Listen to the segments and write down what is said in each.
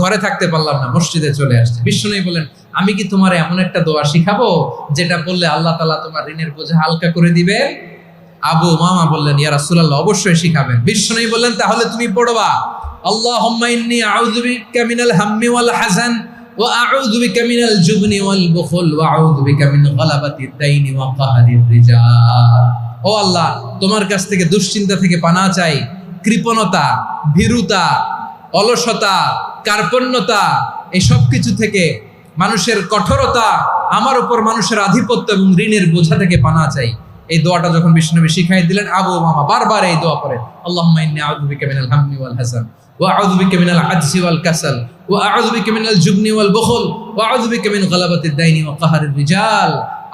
ঘরে থাকতে পারলাম না, মসজিদে চলে আসছে। বিষ্ণু বলেন আমি কি তোমার এমন একটা দোয়া শিখাবো, যেটা বললে আল্লাহ তালা তোমার ঋণের বোঝা হালকা করে দিবে আবু মামা বললেন, ইয়া রাসূলুল্লাহ, অবশ্যই শিখাবেন। বিষ্ণু বললেন, তাহলে তুমি পড়বা মিনাল জুবনি ওয়াল আল্লাহ, তোমার কাছ থেকে দুশ্চিন্তা থেকে পানা চাই, কৃপণতা, ভীরুতা, অলসতা কার্পণ্যতা, এই সব কিছু থেকে মানুষের কঠোরতা, আমার উপর মানুষের আধিপত্য এবং ঋণের বোঝা থেকে পানা চাই। এই দোয়াটা যখন বিষ্ণুনবী শিখাই দিলেন, আবু মামা বারবার এই দোয়া করেন আল্লাহুম্মা ইন্নী আউযু বিকা মিনাল হাম্মি ওয়াল হাসান, ওয়া আউযু বিকা মিনাল আজজি ওয়াল কাসাল, ওয়া আউযু বিকা মিনাল জুবনি ওয়াল বুখল, ওয়া আউযু বিকা মিন গালাবাতিদ দাইনি ওয়া কাহরির রিজাল।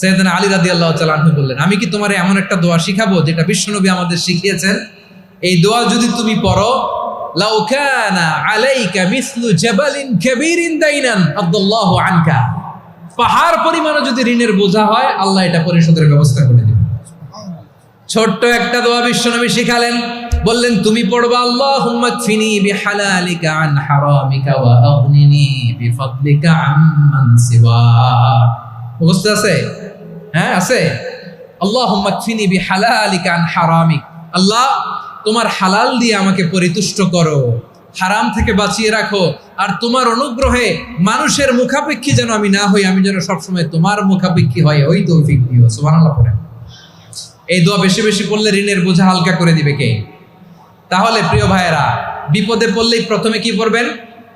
সৈয়দিনা আলী রাদি আল্লাহ তালু বললেন, আমি কি তোমার এমন একটা দোয়া শিখাবো যেটা বিশ্বনবী আমাদের শিখিয়েছেন? এই দোয়া যদি তুমি পড়ো যদি ঋণের বোঝা হয়, আল্লাহ এটা পরিশোধের ব্যবস্থা করে ছোট্ট একটা দোয়া বিশ্বনবী শিখালেন, বললেন, তুমি পড়বা মুখস্থ আছে? হ্যাঁ আছে? আল্লাহুম্মা কফিনি বিহালালিকা আন হারামিক। আল্লাহ, তোমার হালাল দিয়ে আমাকে পরিতুষ্ট করো। হারাম থেকে বাঁচিয়ে রাখো। আর তোমার অনুগ্রহে মানুষের মুখাপেক্ষী যেন আমি না হই, আমি যেন সবসময় তোমার মুখাপেক্ষী হয় ওই তৌফিক দিও। এই দোয়া বেশি বেশি পড়লে ঋণের বোঝা হালকা করে দিবে কে? তাহলে প্রিয় ভাইয়েরা, বিপদে পড়লেই প্রথমে কি পড়বেন?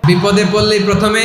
বিপদে পড়লেই প্রথমে